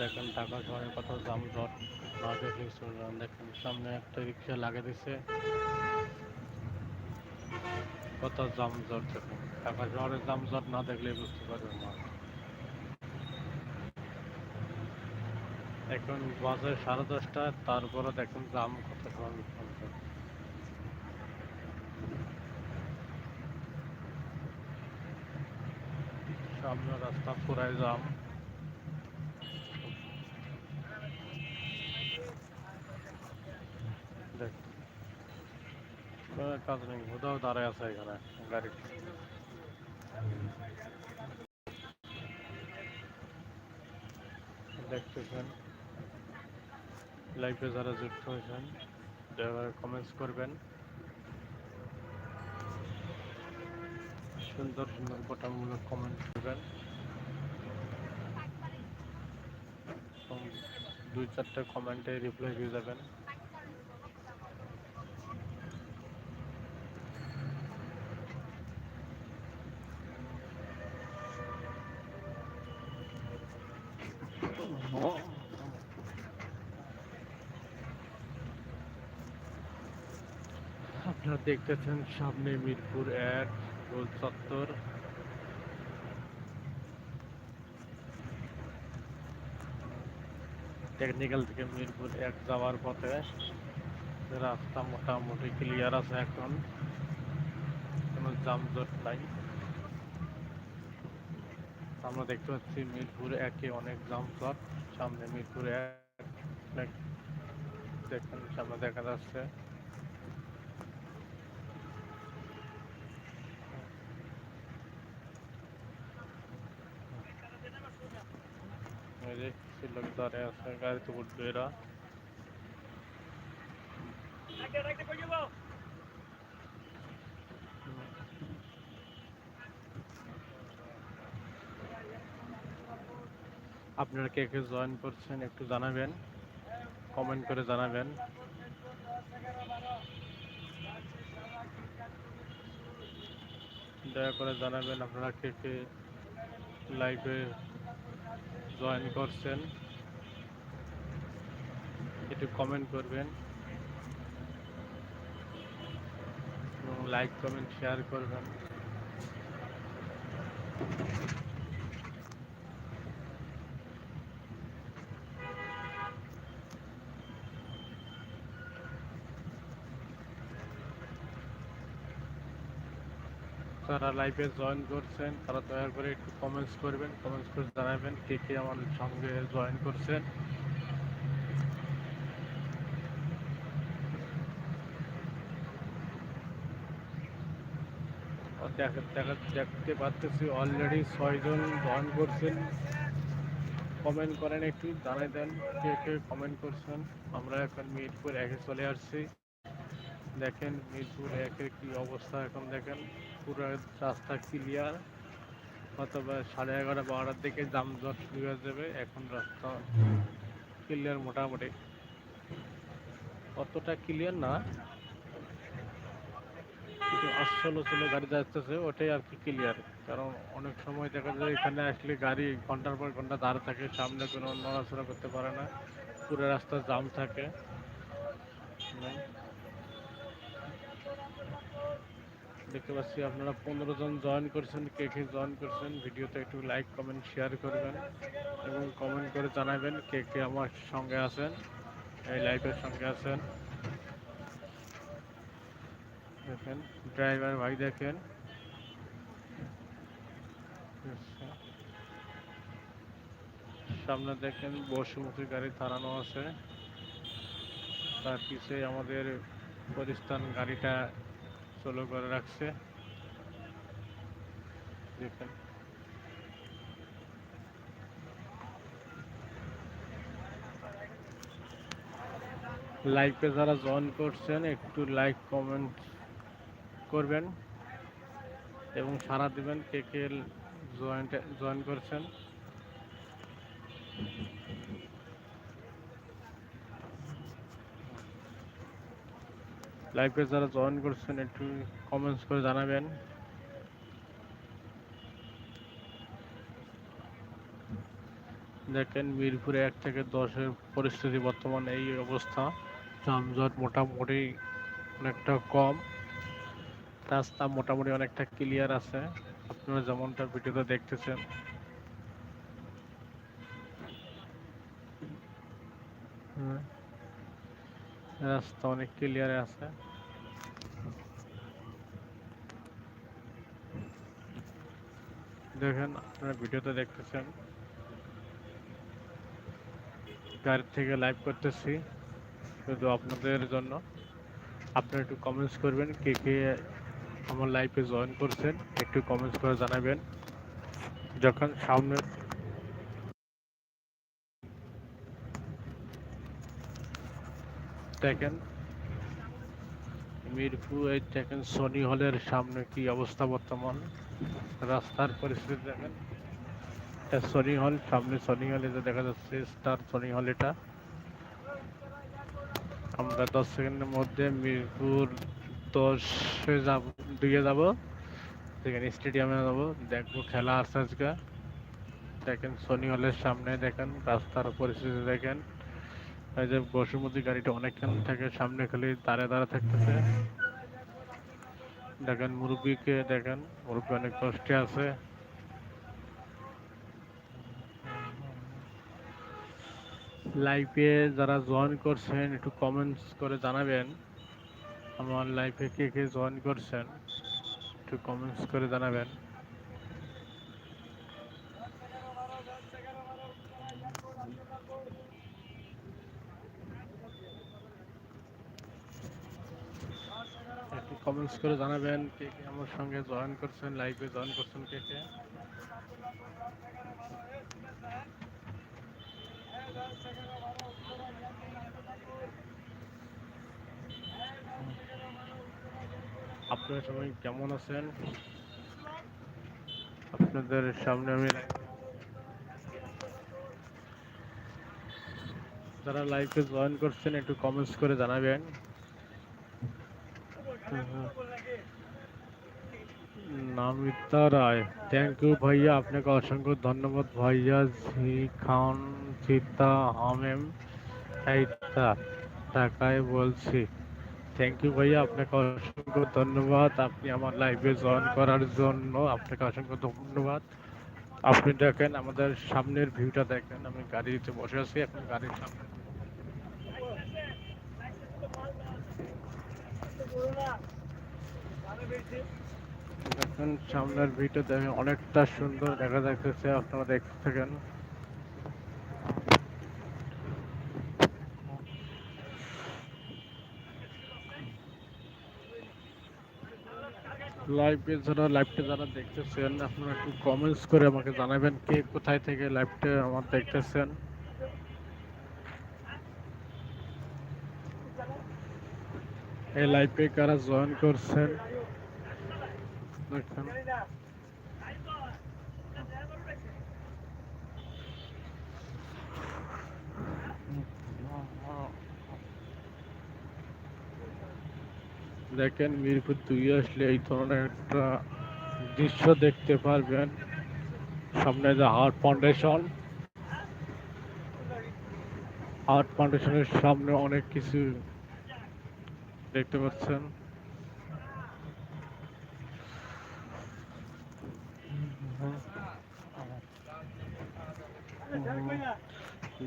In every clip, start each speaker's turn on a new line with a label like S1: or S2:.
S1: দেখেন ঢাকা শহরে কত যানজট না দেখলে দেখেন সামনে একটা রিক্সা লাগিয়ে দিছে। কত যানজট দেখেন। ঢাকা শহরে যানজট না দেখলে বুঝতে পারবেন না। এখন বাজে সাড়ে দশটা, তারপরে দেখেন জাম কত সামনে রাস্তা পুরাই জাম। কাজ নেই কোথাও দাঁড়ায় আছে এখানে গাড়ি দেখতেছেন। লাইভে যারা যুক্ত হয়েছেন দয়া কমেন্টস করবেন। সুন্দর সুন্দর গঠনমূলক কমেন্ট করবেন। দুই চারটে কমেন্টে রিপ্লাই দিয়ে যাবেন। আপনারা দেখতেছেন সামনে মিরপুর এক, গোল চত্বর। টেকনিক্যাল থেকে মিরপুর এক যাওয়ার পথে রাস্তা মোটামুটি ক্লিয়ার আছে এখন। কোনো যানজট নাই। আমরা দেখতে পাচ্ছি মিরপুর একে অনেক যানজট সামনে মিরপুর এক দেখেন, সামনে দেখা যাচ্ছে। লোক দাঁড়িয়ে আছে, গাড়িতে উঠবে এরা। আপনারা কে কে জয়েন করছেন একটু জানাবেন কমেন্ট করে জানাবেন। দয়া করে জানাবেন আপনারা কে কে লাইভে জয়েন করছেন। একটু কমেন্ট করবেন। এবং লাইক কমেন্ট শেয়ার করবেন। যারা লাইভে জয়েন করছেন, তারা দয়া করে একটু কমেন্টস করবেন কমেন্টস করে জানাবেন কে কে আমার সঙ্গে জয়েন করছেন। দেখতে পাচ্ছি অলরেডি ছয়জন জয়েন করছেন। কমেন্ট করেন একটু, জানাই দেন কে কে কমেন্ট করছেন। আমরা এখন মিরপুর একে চলে আসছি। দেখেন মিরপুর একের কি অবস্থা এখন দেখেন। পুরো রাস্তা ক্লিয়ার অথবা সাড়ে এগারো বারোটার দিকে যানজট শুরু হয়ে যাবে, এখন রাস্তা ক্লিয়ার মোটামুটি। অতটা ক্লিয়ার না, কিন্তু অচল গাড়ি যাচ্ছে ওটাই আর কি ক্লিয়ার কারণ অনেক সময় দেখা যায় এখানে আসলে গাড়ি ঘণ্টার পর ঘণ্টা দাঁড় থাকে, সামনে কোনো নড়াচড়া করতে পারে না, পুরো রাস্তা জাম থাকে। দেখতে পাচ্ছি আপনারা পনেরো জন জয়েন করছেন, কে কে জয়েন করছেন। ভিডিওতে একটু লাইক কমেন্ট শেয়ার করবেন এবং কমেন্ট করে জানাবেন কে কে আমার সঙ্গে আছেন, এই লাইভের সঙ্গে আছেন। দেখেন ড্রাইভার ভাই দেখেন। সামনে দেখেন বসুমুখী গাড়ি দাঁড়ানো আছে। তার পিছে আমাদের পরিস্থান গাড়িটা চালু করে রাখছে। দেখেন। লাইভে যারা জয়েন করছেন, একটু লাইক কমেন্ট করবেন এবং সারা দিবেন কে কে জয়েন জয়েন করছেন। লাইভে যারা জয়েন করছেন, একটু কমেন্টস করে জানাবেন। দেখেন মিরপুরে এক থেকে দশের পরিস্থিতি বর্তমান, এই অবস্থা। যানজট মোটামুটি অনেকটা কম। রাস্তা মোটামুটি অনেকটা ক্লিয়ার আছে। আপনারা যেমনটা ভিডিওতে দেখতেছেন। রাস্তা অনেক ক্লিয়ারে আছে। দেখেন, আপনারা ভিডিওতে দেখতেছেন। গাড়ি থেকে লাইভ করতেছি, শুধু আপনাদের জন্য। আপনারা একটু কমেন্টস করবেন, কে কে আমার লাইফে জয়েন করছেন, একটু কমেন্টস করে জানাবেন। যখন সামনে দেখেন। মিরপুর এই দেখেন সনি হলের সামনে কি অবস্থা বর্তমান। রাস্তার পরিস্থিতি দেখেন। এটা সনি হল, সামনে সনি হল যে দেখা যাচ্ছে স্টার সনি হল এটা। আমরা দশ সেকেন্ডের মধ্যে মিরপুর দশে যাব দুইয়ে যাব। সেখানে স্টেডিয়ামে যাব। দেখব খেলা আছে আজকে। দেখেন সনি হলের সামনে দেখেন, রাস্তার পরিস্থিতি দেখেন। এই যে বসুমতী গাড়িটা অনেকক্ষণ থেকে সামনে খালি দাঁড়ে দাঁড়ে থাকতেছে। দেখেন মুরব্বীকে, দেখেন, মুরব্বী অনেক কষ্টে আছে। লাইফে যারা জয়েন করছেন, একটু কমেন্টস করে জানাবেন। আমার লাইফে কে কে জয়েন করছেন, একটু কমেন্টস করে জানাবেন একটু কমেন্টস করে জানাবেন কে কে আমার সঙ্গে জয়েন করছেন লাইভে জয়েন করছেন, কে কে। আপনারা সবাই কেমন আছেন? আপনাদের সামনে আমি যারা লাইভে জয়েন করছেন, একটু কমেন্টস করে জানাবেন। নামিতা রায় থ্যাংক ইউ ভাইয়া, আপনাকে অসংখ্য ধন্যবাদ ভাইয়া জি খান চিতা হামেম এইতা ঢাকায় বলছি। থ্যাংক ইউ ভাইয়া, আপনাকে অসংখ্য ধন্যবাদ, আপনি আমার লাইভে জয়েন করার জন্য আপনাকে অসংখ্য ধন্যবাদ। আপনি দেখেন আমাদের সামনের ভিউটা দেখেন, আমি গাড়িতে বসে আছি, এখন গাড়ির সামনে। সামনের ভিউটা দেখেন অনেকটা সুন্দর দেখা যাচ্ছে আপনারা দেখতে থাকেন লাইভে যারা লাইভটা যারা দেখতেছেন, আপনারা একটু কমেন্টস করে আমাকে জানাবেন কে কোথায় থেকে লাইভটা আমার দেখতেছেন। এই লাইভে কারা জয়েন করছেন? দেখেন। দেখেন মিরপুর দুই আসলে এই ধরনের একটা দৃশ্য দেখতে পারবেন। সামনে যে হার্ট ফাউন্ডেশন। হার্ট ফাউন্ডেশনের সামনে অনেক কিছু দেখতে পাচ্ছেন।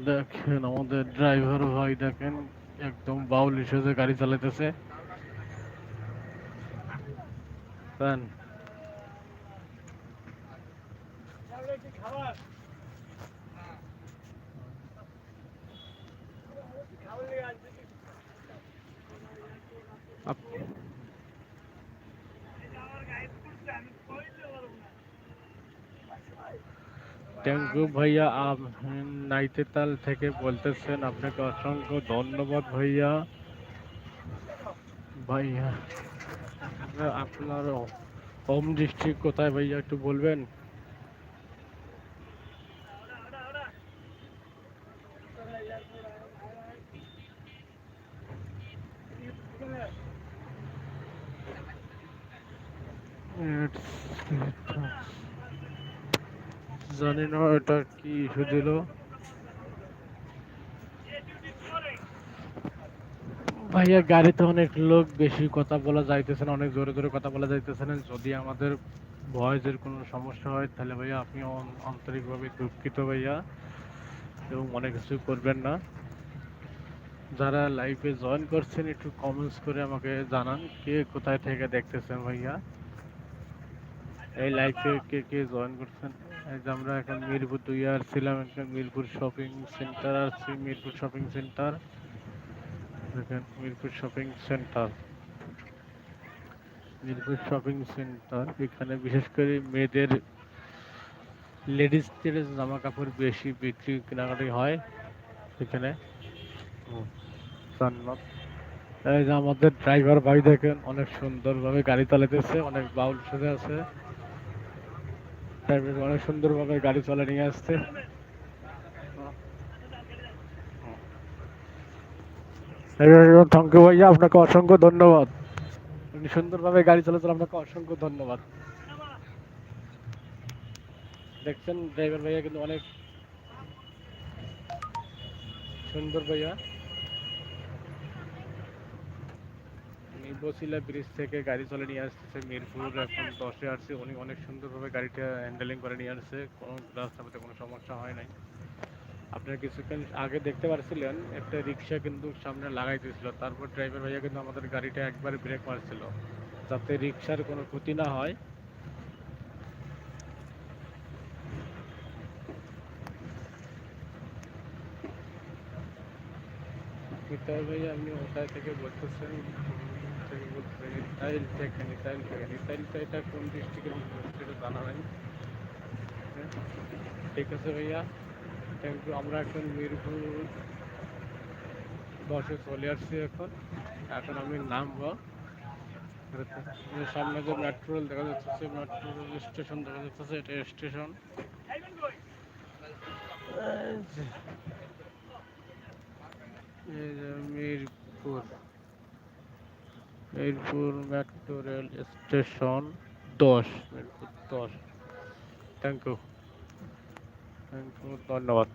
S1: দেখেন আমাদের ড্রাইভার ভাই দেখেন একদম বাউল হিসেবে গাড়ি চালাইতেছে দেন আপ- ইউ ভাইয়া নাইতেতাল থেকে বলতেছেন, আপনাকে অসংখ্য ধন্যবাদ ভাইয়া। ভাইয়া, আপনার হোম ডিস্ট্রিক্ট কোথায় ভাইয়া, একটু বলবেন? জানি না এটা কি ইস্যু দিল ভাইয়া, গাড়িতে অনেক লোক বেশি কথা বলা যাইতেছে না, অনেক জোরে জোরে কথা বলা যাইতেছে না। যদি আমাদের ভয়েসের কোনো সমস্যা হয়, তাহলে ভাইয়া আপনি আন্তরিকভাবে দুঃখিত ভাইয়া এবং অনেক কিছু করবেন না। যারা লাইভে জয়েন করছেন, একটু কমেন্টস করে আমাকে জানান, কে কোথায় থেকে দেখতেছেন ভাইয়া? এই লাইভে কে কে জয়েন করছেন? আমরা এখন মিরপুর দুই আর ছিলাম, এখন মিরপুর শপিং সেন্টার আসছি মিরপুর শপিং সেন্টার দেখেন, Mirpur shopping centre Mirpur shopping centre এখানে বিশেষ করে মেয়েদের লেডিসদের জামা কাপড় বেশি বিক্রি কেনাকাটি হয় এখানে। এই যে আমাদের ড্রাইভার ভাই দেখেন, অনেক সুন্দরভাবে গাড়ি চালাতেছে অনেক বাউল সাথে আছে। ড্রাইভার অনেক সুন্দরভাবে গাড়ি চালা নিয়ে আসছে। থ্যাংক ইউ ভাইয়া, আপনাকে অসংখ্য ধন্যবাদ। আপনি সুন্দরভাবে গাড়ি চালাচ্ছেন আপনাকে অসংখ্য ধন্যবাদ। দেখছেন ড্রাইভার ভাইয়া কিন্তু অনেক সুন্দর ভাইয়া। বসিলা ব্রিজ থেকে গাড়ি চলে নিয়ে আসতেছে মিরপুর, এখন দশে আসছে। উনি অনেক সুন্দরভাবে গাড়িটা হ্যান্ডেলিং করে নিয়ে আসছে। কোনো রাস্তাতে কোনো সমস্যা হয় নাই। আপনারা কিছুক্ষণ আগে দেখতে পারছিলেন, একটা রিক্সা কিন্তু সামনে লাগাই দিয়েছিল তারপর ড্রাইভার ভাইয়া কিন্তু আমাদের গাড়িটা একবার ব্রেক মারছিল, যাতে রিক্সার কোনো ক্ষতি না হয়। ভাইয়া আপনি কোথায় থেকে বলতেছেন? এটা কোন ডিস্ট্রিক্টের সেটা জানা নাই। ঠিক আছে ভাইয়া থ্যাংক ইউ আমরা এখন মিরপুর বসে চলে আসছি এখন। এখন আমি নামবো। সামনে যে মেট্রো রেল দেখা যাচ্ছে মেট্রো রেল স্টেশন দেখা যাচ্ছে, এটা station Mirpur. Mirpur metro rail station দশ মিরপুর দশ। থ্যাংক ইউ থ্যাংক ইউ ধন্যবাদ।